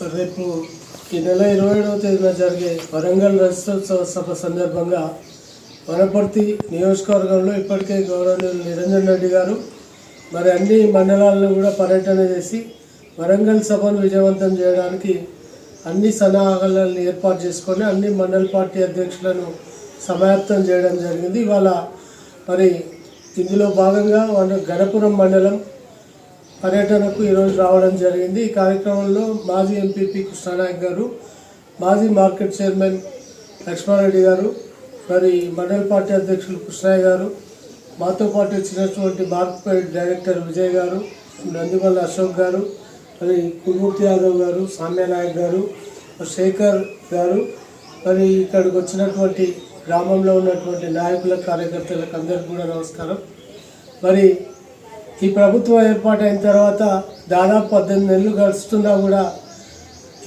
రేపు ఈ నెల ఇరవై ఏడవ తేదీన జరిగే వరంగల్ రజతోత్సవ సభ సందర్భంగా వనపర్తి నియోజకవర్గంలో ఇప్పటికే గౌరవనీయులు నిరంజన్ రెడ్డి గారు మరి అన్ని మండలాల్లో కూడా పర్యటన చేసి వరంగల్ సభను విజయవంతం చేయడానికి అన్ని సన్నాహాలను ఏర్పాటు చేసుకొని అన్ని మండల పార్టీ అధ్యక్షులను సమాప్తం చేయడం జరిగింది. ఇవాళ మరి ఇందులో భాగంగా మన గణపురం మండలం పర్యటనకు ఈరోజు రావడం జరిగింది. ఈ కార్యక్రమంలో మాజీ ఎంపీపీ కృష్ణానాయక్ గారు మాజీ మార్కెట్ చైర్మన్ లక్ష్మారెడ్డి గారు మరి మండల పార్టీ అధ్యక్షులు కృష్ణయ్య గారు మాతో పాటు వచ్చినటువంటి మార్కెట్ డైరెక్టర్ విజయ్ గారు నందిమల్ల అశోక్ గారు మరి కుల్మూర్తి యాదవ్ గారు సామ్యనాయక్ గారు శేఖర్ గారు మరి ఇక్కడికి వచ్చినటువంటి గ్రామంలో ఉన్నటువంటి నాయకుల కార్యకర్తలకు అందరికీ కూడా నమస్కారం. మరి ఈ ప్రభుత్వం ఏర్పాటైన తర్వాత దాదాపు పద్దెనిమిది నెలలు గడుస్తున్నా కూడా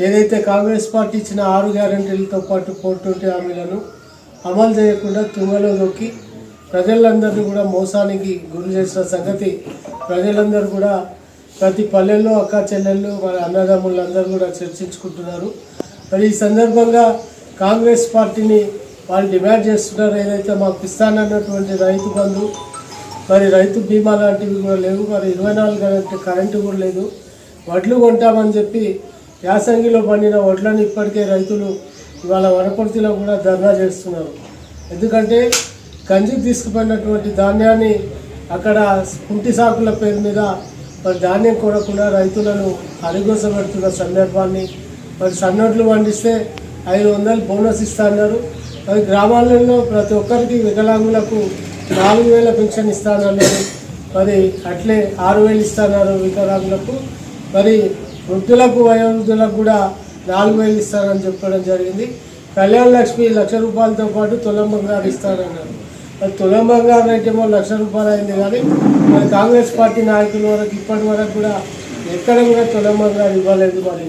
ఏదైతే కాంగ్రెస్ పార్టీ ఇచ్చిన ఆరు గ్యారంటీలతో పాటు పోటీ హామీలను అమలు చేయకుండా తుంగలో దొక్కి ప్రజలందరినీ కూడా మోసానికి గురి చేసిన సంగతి ప్రజలందరూ కూడా ప్రతి పల్లెల్లో అక్క చెల్లెళ్ళు మన అన్నదమ్ములందరూ కూడా చర్చించుకుంటున్నారు. మరి ఈ సందర్భంగా కాంగ్రెస్ పార్టీని వాళ్ళు డిమాండ్ చేస్తున్నారు. ఏదైతే మాకు ఇస్తానన్నటువంటి రైతు బంధు మరి రైతు బీమా లాంటివి కూడా లేవు. మరి ఇరవై నాలుగు గంటల కరెంటు కూడా లేదు. వడ్లు కొంటామని చెప్పి యాసంగిలో పండిన వడ్లను ఇప్పటికే రైతులు ఇవాళ వనపర్తిలో కూడా ధర్నా చేస్తున్నారు. ఎందుకంటే గంజి తీసుకుపోయినటువంటి ధాన్యాన్ని అక్కడ కుంటి సాకుల పేరు మీద మరి ధాన్యం కొనకుండా రైతులను అరిగోసపెడుతున్న సందర్భాన్ని మరి సన్నట్లు పండిస్తే ఐదు వందలు బోనస్ ఇస్తా అన్నారు. మరి గ్రామాలలో ప్రతి ఒక్కరికి వికలాంగులకు నాలుగు వేల పెన్షన్ ఇస్తానన్నారు. మరి అట్లే ఆరు వేలు ఇస్తున్నారు వికలాంగులకు మరి వృద్ధులకు వయోవృద్ధులకు కూడా నాలుగు వేలు ఇస్తానని చెప్పడం జరిగింది. కళ్యాణ లక్ష్మి లక్ష రూపాయలతో పాటు తులం బంగారు ఇస్తానన్నారు. మరి తులం బంగారు రేట్ లక్ష రూపాయలు అయింది కానీ మరి కాంగ్రెస్ పార్టీ నాయకుల వరకు ఇప్పటి వరకు కూడా ఎక్కడ కూడా తులం బంగారు ఇవ్వలేదు మరి.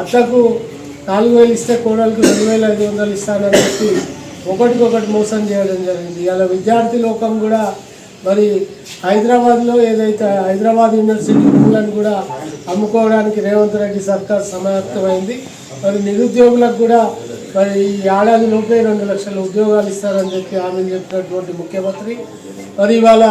అట్లకు నాలుగు వేలు ఇస్తే కోడలకు రెండు వేల ఐదు వందలు ఇస్తానని చెప్పి ఒకటికొకటి మోసం చేయడం జరిగింది. ఇలా విద్యార్థి లోకం కూడా మరి హైదరాబాద్లో ఏదైతే హైదరాబాద్ యూనివర్సిటీ భూములను కూడా అమ్ముకోవడానికి రేవంత్ రెడ్డి సర్కార్ సమాయత్తమైంది మరి నిరుద్యోగులకు కూడా మరి ఈ ఏడాది లోపే రెండు లక్షల ఉద్యోగాలు ఇస్తారని చెప్పి ఆమె చెప్పినటువంటి ముఖ్యమంత్రి. మరి ఇవాళ